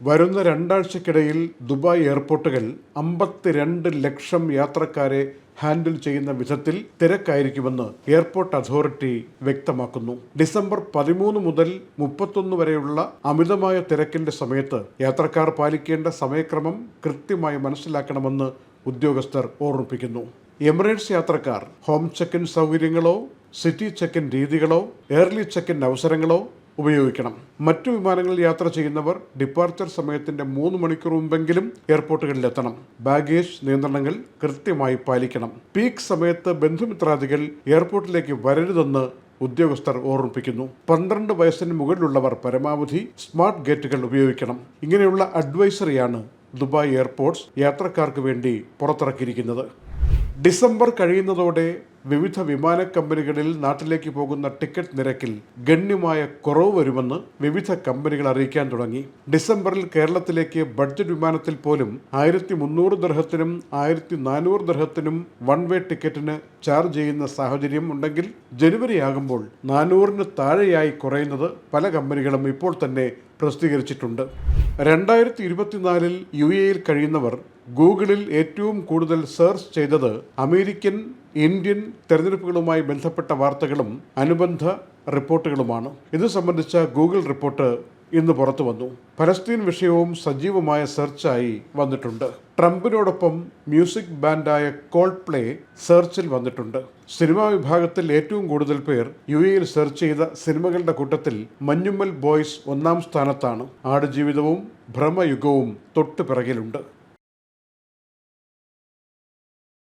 വരുന്ന രണ്ടാഴ്ചക്കിടയിൽ ദുബായ് എയർപോർട്ടുകൾ അമ്പത്തിരണ്ട് ലക്ഷം യാത്രക്കാരെ ഹാൻഡിൽ ചെയ്യുന്ന വിധത്തിൽ തിരക്കായിരിക്കുമെന്ന് എയർപോർട്ട് അതോറിറ്റി വ്യക്തമാക്കുന്നു. ഡിസംബർ പതിമൂന്ന് മുതൽ മുപ്പത്തൊന്ന് വരെയുള്ള അമിതമായ തിരക്കിന്റെ സമയത്ത് യാത്രക്കാർ പാലിക്കേണ്ട സമയക്രമം കൃത്യമായി മനസ്സിലാക്കണമെന്ന് ഉദ്യോഗസ്ഥർ ഓർമ്മിപ്പിക്കുന്നു. എമിറേറ്റ്സ് യാത്രക്കാർ ഹോം ചെക്ക് ഇൻ സൗകര്യങ്ങളോ സിറ്റി ചെക്ക് ഇൻ രീതികളോ എയർലി ചെക്ക് ഇൻ അവസരങ്ങളോ ഉപയോഗിക്കണം. മറ്റു വിമാനങ്ങളിൽ യാത്ര ചെയ്യുന്നവർ ഡിപ്പാർച്ചർ സമയത്തിന്റെ മൂന്ന് മണിക്കൂർ മുമ്പെങ്കിലും എയർപോർട്ടുകളിലെത്തണം. ബാഗേജ് നിയന്ത്രണങ്ങൾ കൃത്യമായി പാലിക്കണം. പീക്ക് സമയത്ത് ബന്ധുമിത്രാദികൾ എയർപോർട്ടിലേക്ക് വരരുതെന്ന് ഉദ്യോഗസ്ഥർ ഓർമ്മിപ്പിക്കുന്നു. പന്ത്രണ്ട് വയസ്സിന് മുകളിലുള്ളവർ പരമാവധി സ്മാർട്ട് ഗേറ്റുകൾ ഉപയോഗിക്കണം. ഇങ്ങനെയുള്ള അഡ്വൈസറിയാണ് ദുബായ് എയർപോർട്ട്സ് യാത്രക്കാർക്ക് വേണ്ടി പുറത്തിറക്കിയിരിക്കുന്നത്. ഡിസംബർ കഴിയുന്നതോടെ വിവിധ വിമാന കമ്പനികളിൽ നാട്ടിലേക്ക് പോകുന്ന ടിക്കറ്റ് നിരക്കിൽ ഗണ്യമായ കുറവ് വരുമെന്ന് വിവിധ കമ്പനികൾ അറിയിക്കാൻ തുടങ്ങി. ഡിസംബറിൽ കേരളത്തിലേക്ക് ബഡ്ജറ്റ് വിമാനത്തിൽ പോലും ആയിരത്തി മുന്നൂറ് ദർഹത്തിനും ആയിരത്തി നാനൂറ് ദർഹത്തിനും വൺ വേ ടിക്കറ്റിന് ചാർജ് ചെയ്യുന്ന സാഹചര്യം ഉണ്ടെങ്കിൽ ജനുവരി ആകുമ്പോൾ നാനൂറിന് താഴെയായി കുറയുന്നത് പല കമ്പനികളും ഇപ്പോൾ തന്നെ പ്രസിദ്ധീകരിച്ചിട്ടുണ്ട്. രണ്ടായിരത്തി ഇരുപത്തിനാലിൽ യു എയിൽ കഴിയുന്നവർ ഗൂഗിളിൽ ഏറ്റവും കൂടുതൽ സെർച്ച് ചെയ്തത് അമേരിക്കൻ ഇന്ത്യൻ തെരഞ്ഞെടുപ്പുകളുമായി ബന്ധപ്പെട്ട വാർത്തകളും അനുബന്ധ റിപ്പോർട്ടുകളുമാണ്. ഇത് സംബന്ധിച്ച ഗൂഗിൾ റിപ്പോർട്ട് ഇന്ന് പുറത്തു വന്നു. പലസ്തീൻ വിഷയവും സജീവമായ സെർച്ചായി വന്നിട്ടുണ്ട്. ട്രംപിനോടൊപ്പം മ്യൂസിക് ബാൻഡായ കോൾഡ് പ്ലേ സെർച്ചിൽ വന്നിട്ടുണ്ട്. സിനിമാ വിഭാഗത്തിൽ ഏറ്റവും കൂടുതൽ പേർ യു എയിൽ സെർച്ച് ചെയ്ത സിനിമകളുടെ കൂട്ടത്തിൽ മഞ്ഞുമ്മൽ ബോയ്സ് ഒന്നാം സ്ഥാനത്താണ്. ആടുജീവിതവും ഭ്രമയുഗവും തൊട്ടു പിറകിലുണ്ട്